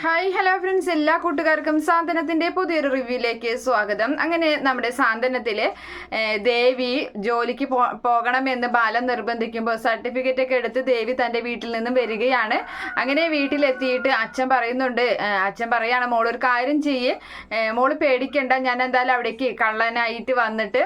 Hi hello friends എല്ലാ കൂട്ടുകാർക്കും സാന്ത്വനത്തിന്റെ പുതിയൊരു റിവ്യൂയിലേക്ക് സ്വാഗതം. അങ്ങനെ നമ്മുടെ സാന്ത്വനത്തിൽ ദേവി ജോലിക്ക് പോ പോകണമെന്ന് ബാലൻ നിർബന്ധിക്കുമ്പോൾ സർട്ടിഫിക്കറ്റ് ഒക്കെ എടുത്ത് ദേവി തന്റെ വീട്ടിൽ നിന്നും വരികയാണ്. അങ്ങനെ വീട്ടിലെത്തിയിട്ട് അച്ഛൻ പറയുന്നുണ്ട് അച്ഛൻ പറയാണ് മോൾ ഒരു കാര്യം ചെയ്യ്. മോൾ പേടിക്കണ്ട. ഞാൻ എന്തായാലും അവിടേക്ക് കള്ളനായിട്ട് വന്നിട്ട്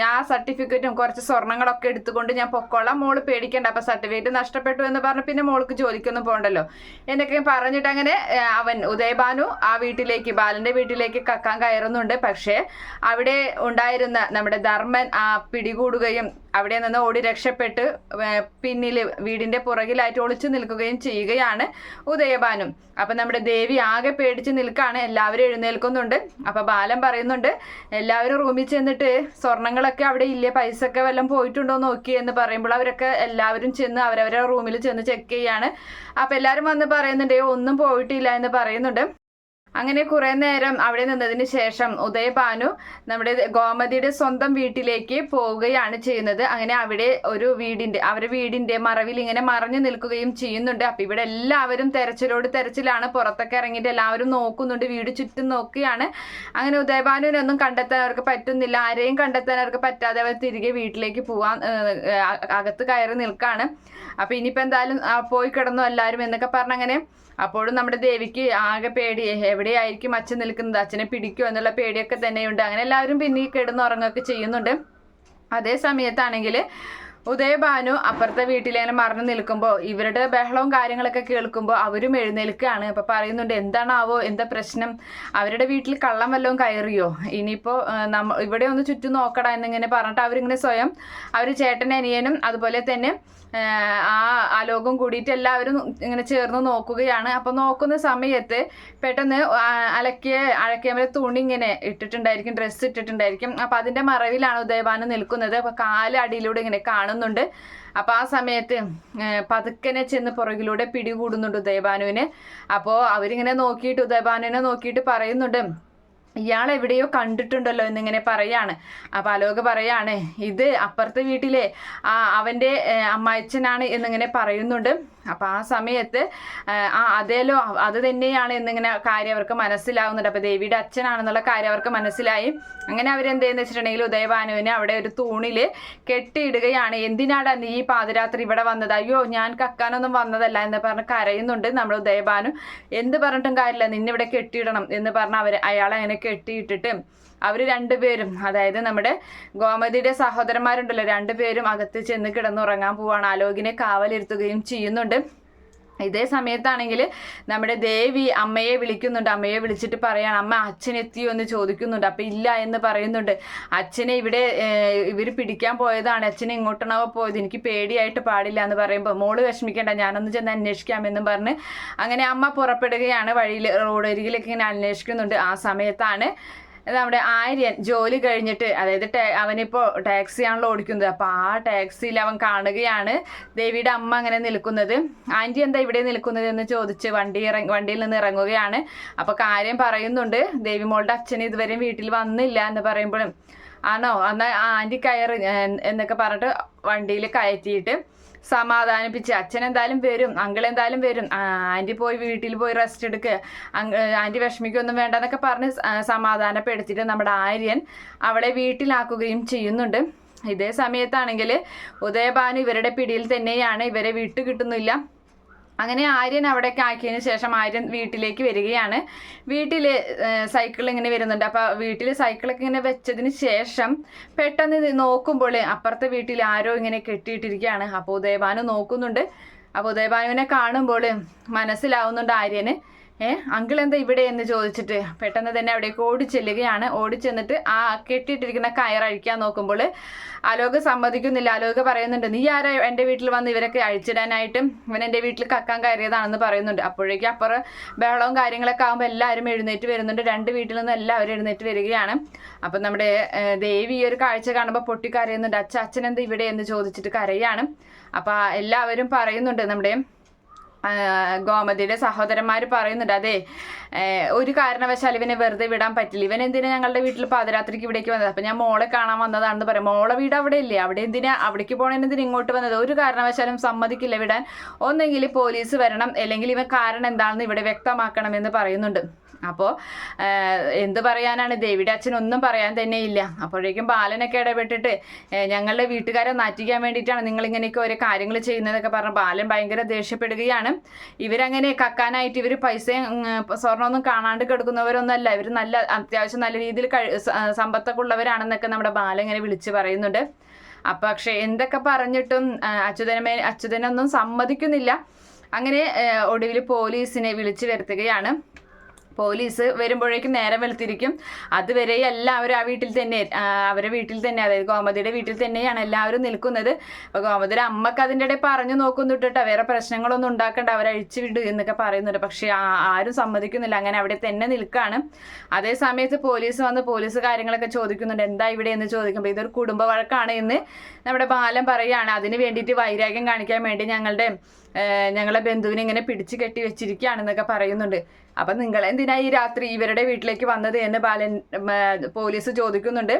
ഞാൻ ആ സർട്ടിഫിക്കറ്റും കുറച്ച് സ്വർണങ്ങളൊക്കെ എടുത്തുകൊണ്ട് ഞാൻ പൊക്കോളാം. മോൾ പേടിക്കണ്ട. അപ്പോൾ സർട്ടിഫിക്കറ്റ് നഷ്ടപ്പെട്ടു എന്ന് പറഞ്ഞ് പിന്നെ മോൾക്ക് ജോലിക്കൊന്നും പോകണ്ടല്ലോ എന്നൊക്കെ പറഞ്ഞിട്ട് അങ്ങനെ അവൻ ഉദയഭാനു ആ വീട്ടിലേക്ക് ബാലന്റെ വീട്ടിലേക്ക് കക്കാൻ കയറുന്നുണ്ട്. പക്ഷേ അവിടെ ഉണ്ടായിരുന്ന നമ്മുടെ ധർമ്മൻ ആ പിടികൂടുകയും അവിടെ നിന്ന് ഓടി രക്ഷപ്പെട്ട് പിന്നിൽ വീടിന്റെ പുറകിലായിട്ട് ഒളിച്ചു നിൽക്കുകയും ചെയ്യുകയാണ് ഉദയഭാനും. അപ്പൊ നമ്മുടെ ദേവി ആകെ പേടിച്ച് നിൽക്കാണ്. എല്ലാവരും എഴുന്നേൽക്കുന്നുണ്ട്. അപ്പൊ ബാലൻ പറയുന്നുണ്ട് എല്ലാവരും റൂമിൽ ചെന്നിട്ട് സ്വർണങ്ങളൊക്കെ അവിടെ ഇല്ലേ? പൈസ ഒക്കെ വല്ലതും പോയിട്ടുണ്ടോ നോക്കി? എന്ന് പറയുമ്പോൾ അവരൊക്കെ എല്ലാവരും ചെന്ന് അവരവരുടെ റൂമിൽ ചെന്ന് ചെക്ക് ചെയ്യാണ്. അപ്പൊ എല്ലാവരും വന്ന് പറയുന്നുണ്ട് ഒന്നും പോയിട്ടില്ല എന്ന് പറയുന്നുണ്ട്. അങ്ങനെ കുറെ നേരം അവിടെ നിന്നതിന് ശേഷം ഉദയഭാനു നമ്മുടെ ഗോമതിയുടെ സ്വന്തം വീട്ടിലേക്ക് പോവുകയാണ് ചെയ്യുന്നത്. അങ്ങനെ അവിടെ ഒരു വീടിന്റെ അവരുടെ വീടിന്റെ മറവിൽ ഇങ്ങനെ മറഞ്ഞു നിൽക്കുകയും ചെയ്യുന്നുണ്ട്. അപ്പൊ ഇവിടെ എല്ലാവരും തെരച്ചിലോട് തെരച്ചിലാണ്. പുറത്തൊക്കെ ഇറങ്ങിയിട്ട് എല്ലാവരും നോക്കുന്നുണ്ട്. വീട് ചുറ്റും നോക്കുകയാണ്. അങ്ങനെ ഉദയഭാനുവിനെ ഒന്നും കണ്ടെത്താൻ അവർക്ക് പറ്റുന്നില്ല. ആരെയും കണ്ടെത്താൻ അവർക്ക് പറ്റാതെ അവർ തിരികെ വീട്ടിലേക്ക് പോവാൻ അകത്ത് കയറി നിൽക്കാണ്. അപ്പൊ ഇനിയിപ്പോ എന്തായാലും പോയി കിടന്നു എല്ലാവരും എന്നൊക്കെ പറഞ്ഞങ്ങനെ അപ്പോഴും നമ്മുടെ ദേവിക്ക് ആകെ പേടി എവിടെയായിരിക്കും അച്ഛൻ നിൽക്കുന്നത്? അച്ഛനെ പിടിക്കുമോ എന്നുള്ള പേടിയൊക്കെ തന്നെയുണ്ട്. അങ്ങനെ എല്ലാവരും പിന്നെ കിടന്നുറങ്ങുകയൊക്കെ ചെയ്യുന്നുണ്ട്. അതേ സമയത്താണെങ്കിൽ ഉദയഭാനു അപ്പുറത്തെ വീട്ടിലിങ്ങനെ മറന്നു നിൽക്കുമ്പോൾ ഇവരുടെ ബഹളവും കാര്യങ്ങളൊക്കെ കേൾക്കുമ്പോൾ അവരും എഴുന്നേൽക്കുകയാണ്. അപ്പൊ പറയുന്നുണ്ട് എന്താണാവോ? എന്താ പ്രശ്നം? അവരുടെ വീട്ടിൽ കള്ളം വല്ലതും കയറിയോ? ഇനിയിപ്പോൾ നമ്മ ഇവിടെ ഒന്ന് ചുറ്റും നോക്കടാ എന്നിങ്ങനെ പറഞ്ഞിട്ട് അവരിങ്ങനെ സ്വയം അവർ ചേട്ടൻ അനിയനും അതുപോലെ തന്നെ ആ, ആലോകം കൂടിയിട്ട് എല്ലാവരും ഇങ്ങനെ ചേർന്ന് നോക്കുകയാണ്. അപ്പൊ നോക്കുന്ന സമയത്ത് പെട്ടെന്ന് അലക്കിയ അഴക്കിയമല തുണി ഇങ്ങനെ ഇട്ടിട്ടുണ്ടായിരിക്കും ഡ്രസ്സ് ഇട്ടിട്ടുണ്ടായിരിക്കും. അപ്പൊ അതിന്റെ മറവിലാണ് ഉദയഭാനു നിൽക്കുന്നത്. അപ്പൊ കാൽ അടിയിലൂടെ ഇങ്ങനെ കാണുന്നുണ്ട്. അപ്പൊ ആ സമയത്ത് പതുക്കനെ ചെന്ന് പുറകിലൂടെ പിടികൂടുന്നുണ്ട് ഉദയഭാനുവിനെ. അപ്പോ അവരിങ്ങനെ നോക്കിയിട്ട് ഉദയഭാനുവിനെ നോക്കിയിട്ട് പറയുന്നുണ്ട് ഇയാൾ എവിടെയോ കണ്ടിട്ടുണ്ടല്ലോ എന്നിങ്ങനെ പറയാണ്. അപ്പൊ അലോക് പറയാണ് ഇത് അപ്പുറത്തെ വീട്ടിലെ അവന്റെ അമ്മായച്ചനാണ് എന്നിങ്ങനെ പറയുന്നുണ്ട്. അപ്പൊ ആ സമയത്ത് ആ അതേലോ അത് തന്നെയാണ് എന്നിങ്ങനെ കാര്യം അവർക്ക് മനസ്സിലാവുന്നുണ്ട്. അപ്പോൾ ദേവിയുടെ അച്ഛനാണെന്നുള്ള കാര്യം അവർക്ക് മനസ്സിലായി. അങ്ങനെ അവരെന്ത് ചെയ്യുന്ന വെച്ചിട്ടുണ്ടെങ്കിൽ ഉദയഭാനുവിനെ അവിടെ ഒരു തൂണിൽ കെട്ടിയിടുകയാണ്. എന്തിനാടാ നീ ഈ പാതിരാത്രി ഇവിടെ വന്നത്? അയ്യോ ഞാൻ കക്കാനൊന്നും വന്നതല്ല എന്ന് പറഞ്ഞ് കരയുന്നുണ്ട് നമ്മൾ ഉദയഭാനു. എന്ത് പറഞ്ഞിട്ടും കാര്യമില്ല. നിന്നിവിടെ കെട്ടിയിടണം എന്ന് പറഞ്ഞ് അവർ അയാളെ അങ്ങനെ കെട്ടിയിട്ടിട്ട് അവർ രണ്ടുപേരും അതായത് നമ്മുടെ ഗോമതിയുടെ സഹോദരന്മാരുണ്ടല്ലോ രണ്ടുപേരും അകത്ത് ചെന്ന് കിടന്നുറങ്ങാൻ പോവാണ്. ആലോകിനെ കാവലിരുത്തുകയും ചെയ്യുന്നുണ്ട്. ഇതേ സമയത്താണെങ്കിൽ നമ്മുടെ ദേവി അമ്മയെ വിളിക്കുന്നുണ്ട്. അമ്മയെ വിളിച്ചിട്ട് പറയാണ് അമ്മ അച്ഛൻ എത്തിയോ? എന്ന് ചോദിക്കുന്നുണ്ട്. അപ്പം ഇല്ല എന്ന് പറയുന്നുണ്ട്. അച്ഛനെ ഇവിടെ ഇവർ പിടിക്കാൻ പോയതാണ്. അച്ഛനെ ഇങ്ങോട്ടാണോ പോയത്? എനിക്ക് പേടിയായിട്ട് പാടില്ല എന്ന് പറയുമ്പോൾ മോൾ വിഷമിക്കേണ്ട ഞാനൊന്ന് ചെന്ന് അന്വേഷിക്കാമെന്നും പറഞ്ഞ് അങ്ങനെ അമ്മ പുറപ്പെടുകയാണ് വഴിയിൽ റോഡരികിലൊക്കെ ഇങ്ങനെ അന്വേഷിക്കുന്നുണ്ട്. ആ സമയത്താണ് നമ്മുടെ ആര്യൻ ജോലി കഴിഞ്ഞിട്ട് അതായത് ടേ- അവനിപ്പോ ടാക്സിയാണല്ലോ ഓടിക്കുന്നത്. അപ്പോൾ ആ ടാക്സിയിൽ അവൻ കാണുകയാണ് ദേവിയുടെ അമ്മ അങ്ങനെ നിൽക്കുന്നത്. ആന്റി എന്താ ഇവിടെ നിൽക്കുന്നത്? എന്ന് ചോദിച്ച് വണ്ടി ഇറങ്ങി വണ്ടിയിൽ നിന്ന് ഇറങ്ങുകയാണ്. അപ്പോൾ കാര്യം പറയുന്നുണ്ട് ദേവി മോളുടെ അച്ഛൻ ഇതുവരെയും വീട്ടിൽ വന്നില്ല എന്ന് പറയുമ്പോഴും ആണോ? എന്നാൽ ആന്റി കയറി എന്നൊക്കെ പറഞ്ഞിട്ട് വണ്ടിയിൽ കയറ്റിയിട്ട് സമാധാനിപ്പിച്ച് അച്ഛൻ എന്തായാലും വരും അങ്കിൾ എന്തായാലും വരും ആന്റി പോയി വീട്ടിൽ പോയി റെസ്റ്റ് എടുക്കുക ആന്റി വിഷമിക്കൊന്നും വേണ്ട എന്നൊക്കെ പറഞ്ഞ് സമാധാനപ്പെടുത്തിയിട്ട് നമ്മുടെ ആര്യൻ അവളെ വീട്ടിലാക്കുകയും ചെയ്യുന്നുണ്ട്. ഇതേ സമയത്താണെങ്കിൽ ഉദയഭാനു ഇവരുടെ പിടിയിൽ തന്നെയാണ് ഇവരെ വിട്ടു കിട്ടുന്നില്ല അങ്ങനെ ആര്യൻ അവിടേക്ക് ആക്കിയതിന് ശേഷം ആര്യൻ വീട്ടിലേക്ക് വരികയാണ്. വീട്ടിൽ സൈക്കിൾ ഇങ്ങനെ വരുന്നുണ്ട്. അപ്പോൾ വീട്ടിൽ സൈക്കിളൊക്കെ ഇങ്ങനെ വെച്ചതിന് ശേഷം പെട്ടെന്ന് നോക്കുമ്പോൾ അപ്പുറത്തെ വീട്ടിൽ ആരോ ഇങ്ങനെ കെട്ടിയിട്ടിരിക്കുകയാണ്. അപ്പോൾ ഉദയഭാനു നോക്കുന്നുണ്ട്. അപ്പോൾ ഉദയഭാനുവിനെ കാണുമ്പോൾ മനസ്സിലാവുന്നുണ്ട് ആര്യന്. ഏ അങ്കിൾ എന്താ ഇവിടെ എന്ന് ചോദിച്ചിട്ട് പെട്ടെന്ന് തന്നെ അവിടേക്ക് ഓടിച്ചെല്ലുകയാണ്. ഓടിച്ചെന്നിട്ട് ആ കെട്ടിയിട്ടിരിക്കുന്ന കയർ അഴിക്കാൻ നോക്കുമ്പോൾ അലോക സമ്മതിക്കുന്നില്ല. അലോക പറയുന്നുണ്ട് നീ ആരാ? എന്റെ വീട്ടിൽ വന്ന് ഇവരൊക്കെ അഴിച്ചിടാനായിട്ടും ഇവൻ എന്റെ വീട്ടിൽ കക്കാൻ കയറിയതാണെന്ന് പറയുന്നുണ്ട്. അപ്പോഴേക്കും അപ്പുറം ബഹളവും കാര്യങ്ങളൊക്കെ ആകുമ്പോൾ എല്ലാവരും എഴുന്നേറ്റ് വരുന്നുണ്ട്. രണ്ട് വീട്ടിൽ നിന്ന് എല്ലാവരും എഴുന്നേറ്റ് വരികയാണ്. അപ്പം നമ്മുടെ ദേവി ഈ ഒരു കാഴ്ച കാണുമ്പോൾ പൊട്ടി കരയുന്നുണ്ട് അച്ഛൻ അച്ഛൻ എന്താ ഇവിടെ എന്ന് ചോദിച്ചിട്ട് കരയാണ്? അപ്പം എല്ലാവരും പറയുന്നുണ്ട് നമ്മുടെ ഗോമതിയുടെ സഹോദരന്മാർ പറയുന്നുണ്ട് അതെ ഒരു കാരണവശാൽ ഇവനെ വെറുതെ വിടാൻ പറ്റില്ല. ഇവൻ എന്തിനാ ഞങ്ങളുടെ വീട്ടിൽ പാതിരാത്രിക്ക് ഇവിടേക്ക് വന്നത്? അപ്പം ഞാൻ മോളെ കാണാൻ വന്നതാണെന്ന് പറയും. മോളെ വീട് അവിടെ ഇല്ലേ അവിടെ എന്തിനാ? അവിടേക്ക് പോകണതിന് ഇങ്ങോട്ട് വന്നത്? ഒരു കാരണവശാലും സമ്മതിക്കില്ല വിടാൻ. ഒന്നെങ്കിൽ പോലീസ് വരണം. അല്ലെങ്കിൽ ഇവൻ കാരണം എന്താണെന്ന് ഇവിടെ വ്യക്തമാക്കണമെന്ന് പറയുന്നുണ്ട്. അപ്പോൾ എന്ത് പറയാനാണ്? ദേവിയുടെ അച്ഛൻ ഒന്നും പറയാൻ തന്നെ ഇല്ല. അപ്പോഴേക്കും ബാലനൊക്കെ ഇടപെട്ടിട്ട് ഞങ്ങളുടെ വീട്ടുകാരെ നാറ്റിക്കാൻ വേണ്ടിയിട്ടാണ് നിങ്ങളിങ്ങനെയൊക്കെ ഓരോ കാര്യങ്ങൾ ചെയ്യുന്നതൊക്കെ പറഞ്ഞ് ബാലൻ ഭയങ്കര ദേഷ്യപ്പെടുകയാണ്. ഇവരങ്ങനെ കക്കാനായിട്ട് ഇവർ പൈസയും സ്വർണമൊന്നും കാണാണ്ട് കിടക്കുന്നവരൊന്നുമല്ല. ഇവർ നല്ല അത്യാവശ്യം നല്ല രീതിയിൽ സമ്പത്തൊക്കെ ഉള്ളവരാണെന്നൊക്കെ നമ്മുടെ ബാലൻ ഇങ്ങനെ വിളിച്ച് പറയുന്നുണ്ട്. അപ്പം പക്ഷേ എന്തൊക്കെ പറഞ്ഞിട്ടും അച്യുതനമേ അച്യുതനൊന്നും സമ്മതിക്കുന്നില്ല. അങ്ങനെ ഒടുവിൽ പോലീസിനെ വിളിച്ചു വരുത്തുകയാണ്. പോലീസ് വരുമ്പോഴേക്കും നേരം വെളുത്തിരിക്കും. അതുവരെ എല്ലാവരും ആ വീട്ടിൽ തന്നെ അവരെ വീട്ടിൽ തന്നെ അതായത് ഗോമതിയുടെ വീട്ടിൽ തന്നെയാണ് എല്ലാവരും നിൽക്കുന്നത്. അപ്പോൾ ഗോമതിയുടെ അമ്മയ്ക്ക് അതിന്റെ ഇടയിൽ പറഞ്ഞു നോക്കുന്നുണ്ട് കേട്ടോ. വേറെ പ്രശ്നങ്ങളൊന്നും ഉണ്ടാക്കണ്ട അവരെ അഴിച്ചു വിട് എന്നൊക്കെ പറയുന്നുണ്ട്. പക്ഷെ ആരും സമ്മതിക്കുന്നില്ല. അങ്ങനെ അവിടെ തന്നെ നിൽക്കുകയാണ് അതേ സമയത്ത് പോലീസ് വന്ന് പോലീസ് കാര്യങ്ങളൊക്കെ ചോദിക്കുന്നുണ്ട്. എന്താ ഇവിടെ എന്ന് ചോദിക്കുമ്പോൾ ഇതൊരു കുടുംബ വഴക്കാണ് എന്ന് നമ്മുടെ ബാലം പറയുകയാണ് അതിന് വേണ്ടിയിട്ട് വൈരാഗ്യം കാണിക്കാൻ വേണ്ടി ഞങ്ങളുടെ ഞങ്ങളെ ബന്ധുവിനെ ഇങ്ങനെ പിടിച്ചു കെട്ടി വെച്ചിരിക്കുകയാണെന്നൊക്കെ പറയുന്നുണ്ട്. അപ്പം നിങ്ങൾ എന്തിനാ ഈ രാത്രി ഇവരുടെ വീട്ടിലേക്ക് വന്നത് എന്ന് ബാലൻ പോലീസ് ചോദിക്കുന്നുണ്ട്.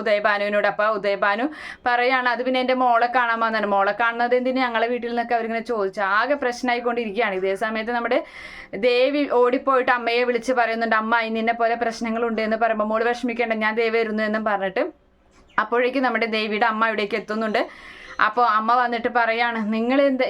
ഉദയഭാനുവിനോട് അപ്പോൾ ഉദയഭാനു പറയാണ് അത് പിന്നെ എന്റെ മോളെ കാണാൻ വന്നാണ് മോളെ കാണുന്നത് എന്തിന്? ഞങ്ങളെ വീട്ടിൽ നിന്നൊക്കെ അവരിങ്ങനെ ചോദിച്ചു ആകെ പ്രശ്നമായിക്കൊണ്ടിരിക്കുകയാണ് ഇതേ സമയത്ത് നമ്മുടെ ദേവി ഓടിപ്പോയിട്ട് അമ്മയെ വിളിച്ച് പറയുന്നുണ്ട് അമ്മ നിന്നെ പോലെ പ്രശ്നങ്ങളുണ്ട് എന്ന് പറയുമ്പോൾ മോൾ വിഷമിക്കേണ്ട ഞാൻ ദേവി വരുന്നു എന്നും പറഞ്ഞിട്ട് അപ്പോഴേക്കും നമ്മുടെ ദേവിയുടെ അമ്മ ഇവിടേക്ക് എത്തുന്നുണ്ട്. അപ്പോൾ അമ്മ വന്നിട്ട് പറയാണ് നിങ്ങൾ എന്ത്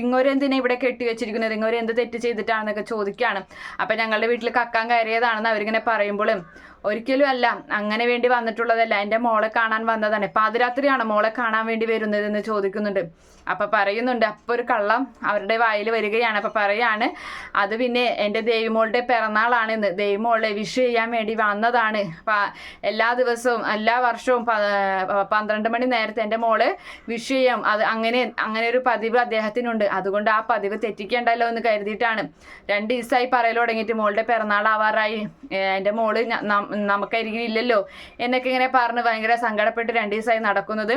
ഇങ്ങോരെന്തിനാ ഇവിടെ കെട്ടി വെച്ചിരിക്കുന്നത്? ഇങ്ങോരെ എന്ത് തെറ്റ് ചെയ്തിട്ടാണെന്നൊക്കെ ചോദിക്കുകയാണ് അപ്പം ഞങ്ങളുടെ വീട്ടിൽ കക്കാൻ കയറിയതാണെന്ന് അവരിങ്ങനെ പറയുമ്പോഴും ഒരിക്കലും അല്ല. അങ്ങനെ വേണ്ടി വന്നിട്ടുള്ളതല്ല. എന്റെ മോളെ കാണാൻ വന്നതാണ്. പാതിരാത്രിയാണ് മോളെ കാണാൻ വേണ്ടി വരുന്നതെന്ന് ചോദിക്കുന്നുണ്ട്. അപ്പം പറയുന്നുണ്ട് അപ്പോൾ ഒരു കള്ളം അവരുടെ വായിൽ വരികയാണ്. അപ്പം പറയാണ് അത് പിന്നെ എന്റെ ദേവിമോളുടെ പിറന്നാളാണെന്ന്. ദേവിമോളെ വിഷ് ചെയ്യാൻ വേണ്ടി വന്നതാണ്. എല്ലാ ദിവസവും എല്ലാ വർഷവും പന്ത്രണ്ട് മണി നേരത്തെ എന്റെ മോൾ വിഷ് ചെയ്യാം. അത് അങ്ങനെ അങ്ങനെ ഒരു പതിവ് അദ്ദേഹത്തിനുണ്ട്. അതുകൊണ്ട് ആ പതിവ് തെറ്റിക്കണ്ടല്ലോ എന്ന് കരുതിയിട്ടാണ്. രണ്ട് ദിവസമായി പറയൽ തുടങ്ങിയിട്ട് മോളുടെ പിറന്നാൾ ആവാറായി എന്റെ മോൾ നമുക്കരികിൽ ഇല്ലല്ലോ എന്നൊക്കെ ഇങ്ങനെ പറഞ്ഞ് ഭയങ്കര സങ്കടപ്പെട്ട് രണ്ട് ദിവസമായി നടക്കുന്നത്.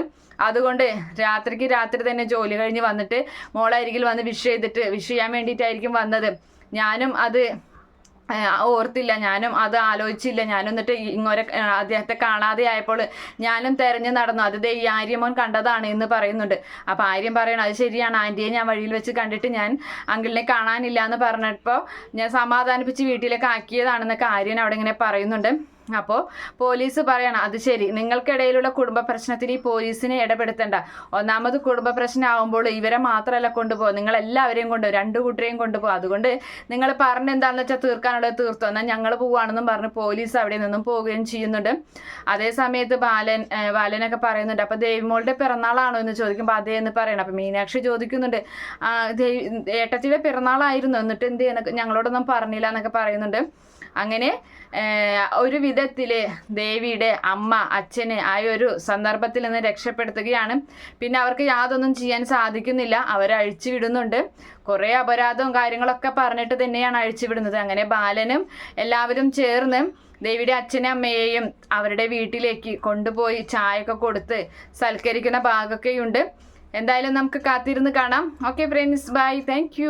അതുകൊണ്ട് രാത്രിക്ക് രാത്രി തന്നെ ജോലി കഴിഞ്ഞ് വന്നിട്ട് മോളരികിൽ വന്ന് വിഷ് ചെയ്തിട്ട് വിഷ് ചെയ്യാൻ വേണ്ടിയിട്ടായിരിക്കും വന്നത്. ഞാനും അത് ഓർത്തില്ല. ഞാനും അത് ആലോചിച്ചില്ല. ഞാനും എന്നിട്ട് ഇങ്ങോരെ അദ്ദേഹത്തെ കാണാതെ ആയപ്പോൾ ഞാനും തെരഞ്ഞു നടന്നു. അത് ഈ ആര്യമോൻ കണ്ടതാണ് എന്ന് പറയുന്നുണ്ട്. അപ്പോൾ ആര്യം പറയണം അത് ശരിയാണ്. ആന്റിയെ ഞാൻ വഴിയിൽ വെച്ച് കണ്ടിട്ട് ഞാൻ അങ്കിളിനെ കാണാനില്ല എന്ന് പറഞ്ഞപ്പോൾ ഞാൻ സമാധാനിപ്പിച്ച് വീട്ടിലേക്ക് ആക്കിയതാണെന്നൊക്കെ ആര്യൻ അവിടെ ഇങ്ങനെ പറയുന്നുണ്ട്. അപ്പോൾ പോലീസ് പറയണം അത് ശരി. നിങ്ങൾക്കിടയിലുള്ള കുടുംബ പ്രശ്നത്തിൽ ഈ പോലീസിനെ ഇടപെടുത്തണ്ട. ഒന്നാമത് കുടുംബ പ്രശ്നമാകുമ്പോൾ ഇവരെ മാത്രമല്ല കൊണ്ടുപോകും നിങ്ങൾ എല്ലാവരെയും കൊണ്ടുപോകും. രണ്ട് കൂട്ടരെയും കൊണ്ടുപോകും. അതുകൊണ്ട് നിങ്ങൾ പറഞ്ഞെന്താണെന്ന് വെച്ചാൽ തീർക്കാനുള്ളത് തീർത്തു. എന്നാൽ ഞങ്ങൾ പോവുകയാണെന്നും പറഞ്ഞ് പോലീസ് അവിടെ നിന്നും പോവുകയും ചെയ്യുന്നുണ്ട്. അതേ സമയത്ത് ബാലൻ ബാലനൊക്കെ പറയുന്നുണ്ട് അപ്പോൾ ദേവിമോളുടെ പിറന്നാളാണോ എന്ന് ചോദിക്കുമ്പോൾ അതേ എന്ന് പറയണം. അപ്പോൾ മീനാക്ഷി ചോദിക്കുന്നുണ്ട് "ആ, ദേവി ഏട്ടത്തിയുടെ പിറന്നാളായിരുന്നു. എന്നിട്ട് എന്ത് ഞങ്ങളോടൊന്നും പറഞ്ഞില്ല എന്നൊക്കെ പറയുന്നുണ്ട്. അങ്ങനെ ഏഹ്, വിധത്തിൽ ദേവിയുടെ അമ്മ അച്ഛന് ആ ഒരു സന്ദർഭത്തിൽ നിന്ന് രക്ഷപ്പെടുത്തുകയാണ്. പിന്നെ അവർക്ക് യാതൊന്നും ചെയ്യാൻ സാധിക്കുന്നില്ല. അവരെ അഴിച്ചു വിടുന്നുണ്ട്. കുറേ അപരാധവും കാര്യങ്ങളൊക്കെ പറഞ്ഞിട്ട് തന്നെയാണ് അഴിച്ചു വിടുന്നത്. അങ്ങനെ ബാലനും എല്ലാവരും ചേർന്ന് ദേവിയുടെ അച്ഛനെയും അമ്മയെയും അവരുടെ വീട്ടിലേക്ക് കൊണ്ടുപോയി ചായയൊക്കെ കൊടുത്ത് സൽക്കരിക്കുന്ന ഭാഗമൊക്കെയുണ്ട്. എന്തായാലും നമുക്ക് കാത്തിരുന്ന് കാണാം. Okay friends bye thank